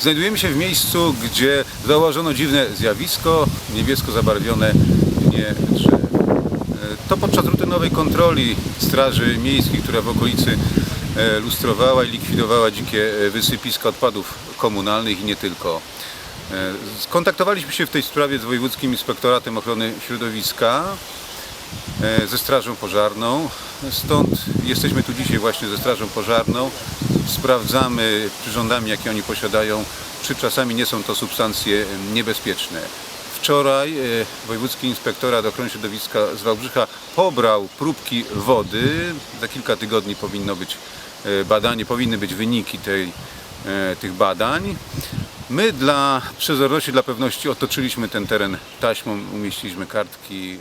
Znajdujemy się w miejscu, gdzie zauważono dziwne zjawisko, niebiesko zabarwione dnie drzew. E, To podczas rutynowej kontroli Straży Miejskiej, która w okolicy e, lustrowała i likwidowała dzikie e, wysypiska odpadów komunalnych i nie tylko. Skontaktowaliśmy się w tej sprawie z Wojewódzkim Inspektoratem Ochrony Środowiska, ze Strażą Pożarną. Stąd jesteśmy tu dzisiaj właśnie ze Strażą Pożarną. Sprawdzamy przyrządami, jakie oni posiadają, czy czasami nie są to substancje niebezpieczne. Wczoraj e, Wojewódzki Inspektorat Ochrony Środowiska z Wałbrzycha pobrał próbki wody. Za kilka tygodni powinno być e, badanie, powinny być wyniki tej, e, tych badań. My dla przezorności, dla pewności otoczyliśmy ten teren taśmą, umieściliśmy kartki,